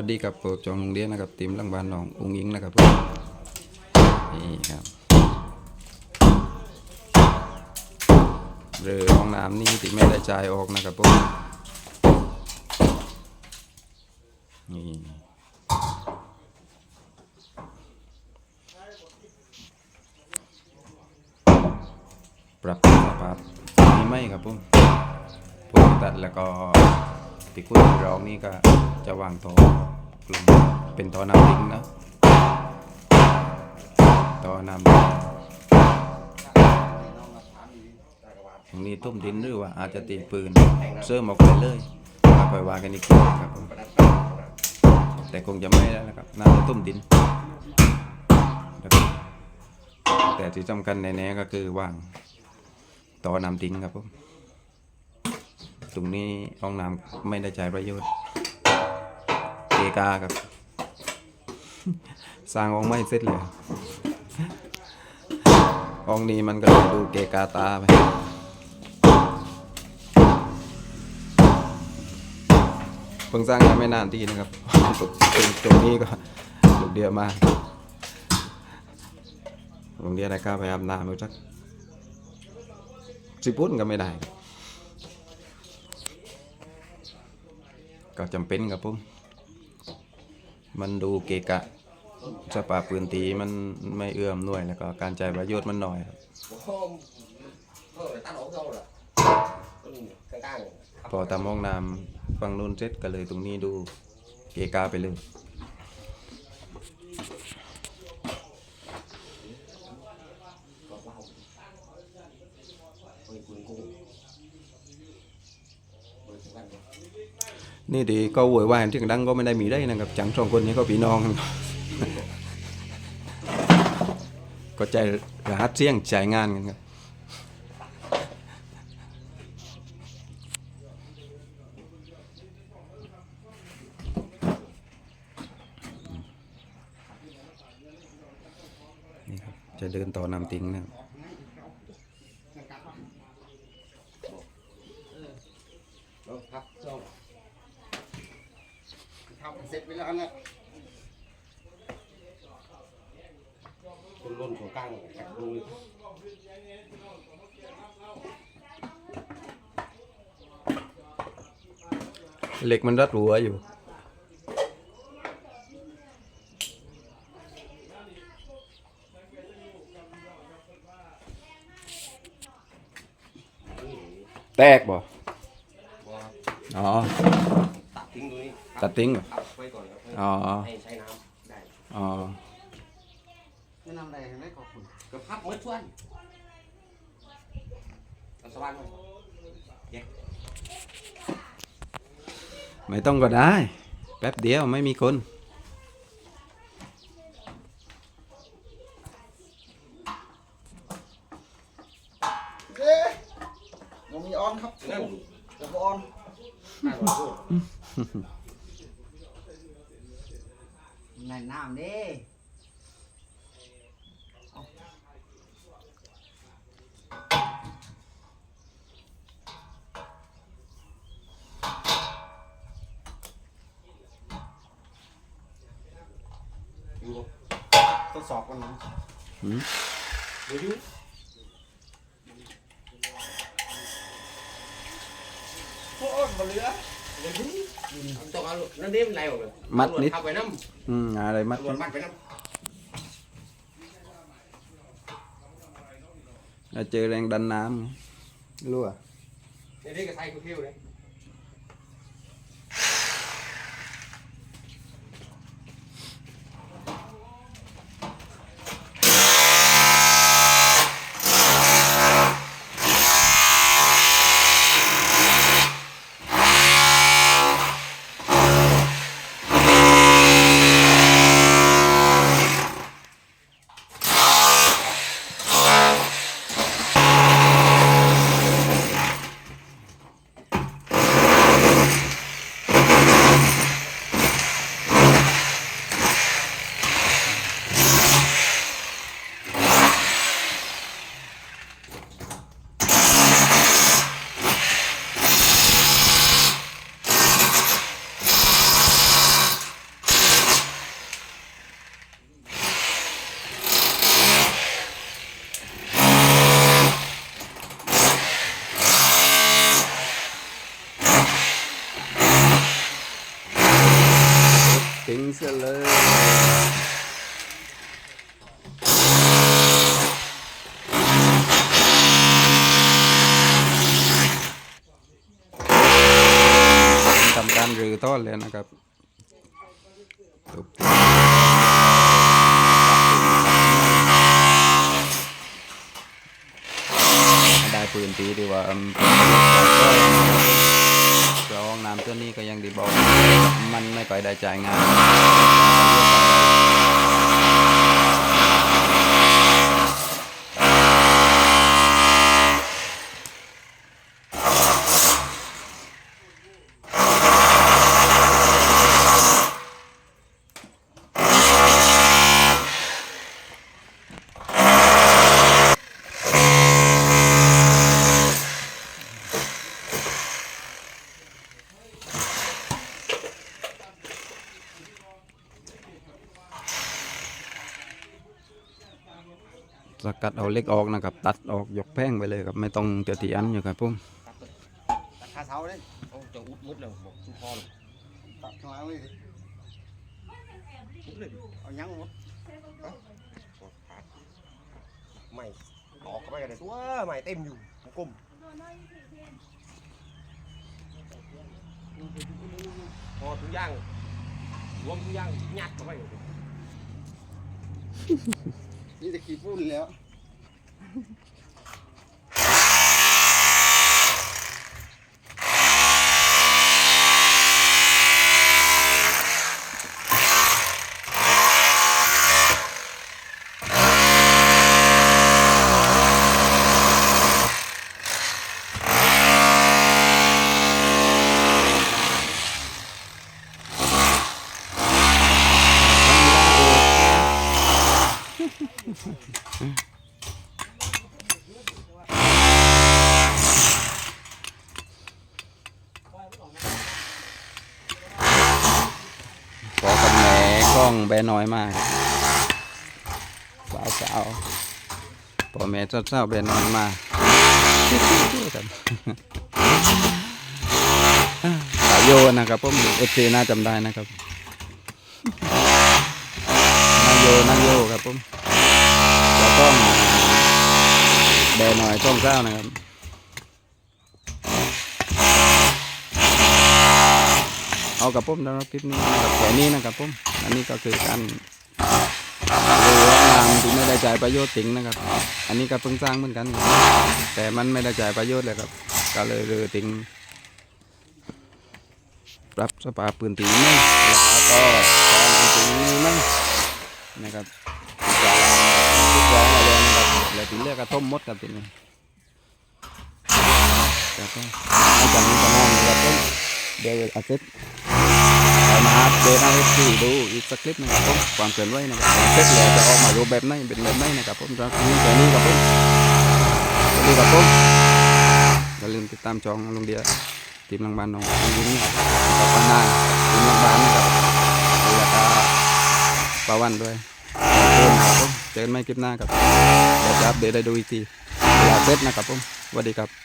วัสดีครับผมจองโรงเรียนนะครับทีมลังบานน้องอุ้งอิงนะครับนี่ครับเรือห้องน้ำนี่ที่ไม่ได้จ่ายออกนะครับผมนี่ปรับสภาพนี่ไม่ครับผมผมตัดแล้วก็ที่คุณร้องนี่ก็ จะวางท่อเป็นท่อน้ำทิ้งนะท่อน้ำทิ้งตรงนี้ตุ้มดินหรือว่าอาจจะตีปืนเสริมออกไปเลยมาคอยว่ากันอีกทีครับผมแต่คงจะไม่แล้วนะครับน่าจะตุ้มดินนะครับแต่ที่สำคัญในนี้ก็คือวางต่อน้ำทิ้งครับผมตรงนี้ห้องน้ำไม่ได้ใช้ประโยชน์ เกกาครับ สร้างห้องไม่เสร็จเลยห้องนี้มันก็เลยดูเกกาตาไปเพิ่งสร้างยังไม่นานทีนะครับตรงตรงนี้ก็ลูกเดียวมากโรงเรียนอะไรก้าไปอาบน้ำเอาสักสิบปุ่นก็ไม่ได้ ก็จำเป็นครับผม มันดูเกะกะสปาปืนตีมันไม่เอื้อมหน่วยแล้วก็การใจประโยชน์มันหน่อยครับพอตามห้องน้ำฝั่งนู้นเสร็จก็เลยตรงนี้ดูเกะกะไปเลย นี่ดีก็โวยวายที่ดังก็ไม่ได้มีได้นะครับจังสองคนนี้ก็พี่น้องก็ใจรหัสเสี่ยงใจงานกันครับนี่ครับจะเดินต่อนำติงนะครับ thắp xếp với ăn đấy luôn luôn của càng chặt luôn เหล็กมันรัดหัวอยู่ แตกบ่อ๋อ ตัดทิ้งตรงนี้ตัดทิ้งเหรอเอาไว้ก่อนครับอ๋อ ให้ใช้น้ำได้อ๋อไม่น้ำได้ไม่ขอบคุณก็พับมือชวนเอาสว่านหน่อยไม่ต้องก็ได้ แป๊บเดียวไม่มีคน เย้ยังมีออนครับนั่นเดี๋ยวพอออนห้าร้อยโล ในน้ำเด้อยู่ทดสอบกันนะหืมเดี๋ยวอยู่โอ้ยมาเหลือเดี๋ยวอยู่ ต้องเอานั่นนี่มันไรหมดเลยมัดนิดทับไปน้อืมอะไรำมัด ตำรวจมัดไปน้แล้วเจอแรงดันน้ำรั่วำนี่นี่ก็ใส่กูคิ้วเลย อต้อนเลยนะครับได้ปืนตีดีว่าร้องน้ำตัวนี้ก็ยังดีบอก มันไม่ค่อยได้จ่ายงาน กัดเอาเล็กออกนะครับ ตัดออกยกแป้งไปเลยครับ ไม่ต้องเตียตีอันอยู่ครับผมตัดขาเสาเลยเอาจะอุดมุดเลยบอกทุกพอเลยตัดข้างหล่างเลยดิมุดเลยเอายังหมดขาดไม่ออกเข้าไปกันเลยตัวไม่เต็มอยู่กลมพอทุกอย่างรวมทุกอย่างยัดเข้าไปนี่จะขี้ฝุ่นแล้ว Mm-hmm. ล้องแบน้อยมากสาวสาวๆพ่อแม่เจ้าเจ้าๆแบน้อยมากสาวโยนะครับผมเอฟซีน่าจำได้นะครับนายโยนายโยครับผมแล้วก็แบน้อยช่องเจ้านะครับ เอากับผมนะครับคลิปนี้นะครับแค่นี้นะครับผมอันนี้ก็คือการดูห้องน้ำที่ไม่ได้จ่ายประโยชน์จริงนะครับ อันนี้ก็เพิ่งสร้างเหมือนกัน แต่มันไม่ได้จ่ายประโยชน์เลยครับ ก็เลยเรือทิ้งปรับสภาพพื้นที่ไม่แล้วก็การอันตรงนี้ไม่นะครับทุกอย่างทุกอย่างอะไรนะครับแล้วทีเรียกกระท่มมดกับทีนี้แล้วก็ให้จากนี้ก็ห้องนะครับผมเดี๋ยวอาทิตย์ เอามาอัปเดตให้ทีดูอีกสักคลิปหนึงครับผมความเคลื่อนไหวนะครับเสร็จแล้วจะออกมารูปแบบไหนเป็นแบบไหนนะครับผมจะมีแค่นี้ครับผมสวัสดีครับผมอย่าลืมติดตามจองลุงเดียทีมลังบ้านน้องลุงนี่กับปานานทีมลังบ้านนะครับแล้วก็ปาวันด้วยขอบคุณครับผมเจอกันใหม่คลิปหน้าครับเดี๋ยวจะอัปเดตให้ดูอีกทีเวลาเสร็จนะครับผมสวัสดีครับ